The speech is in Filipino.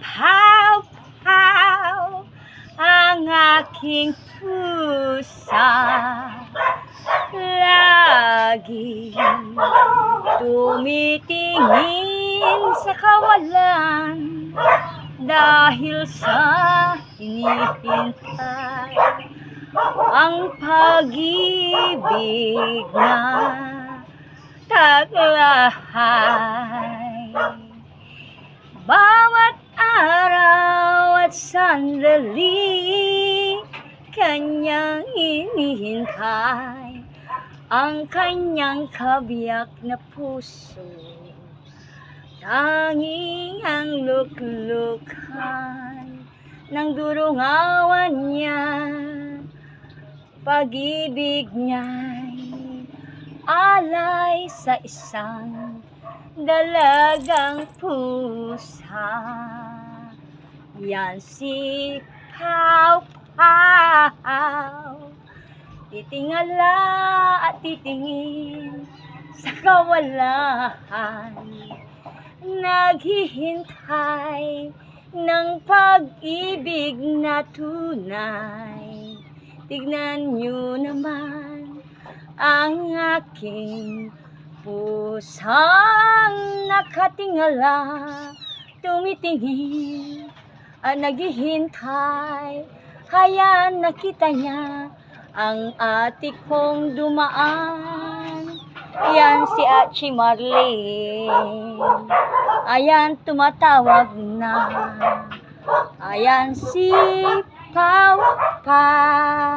Paw Paw ang aking pusa Lagi tumitingin sa kawalan Dahil sa hinihintay ang pag-ibig na taglahay. Sandali, kanyang hinihintay ang kanyang kabiyak na puso. Tanging ang luklukhan ng durungawan niya, pag-ibig niya'y alay sa isang dalagang pusa. Yan si Pau Pau. Titingala at titingin sa kawalan. Naghihintay ng pag-ibig na tunay. Tignan niyo naman ang aking pusang nakatingala, tumitingin at naghihintay. Kaya nakita niya ang ate kong dumaan. Yan si Achi Marlene. Ayan, tumatawag na. Ayan si Pau Pau.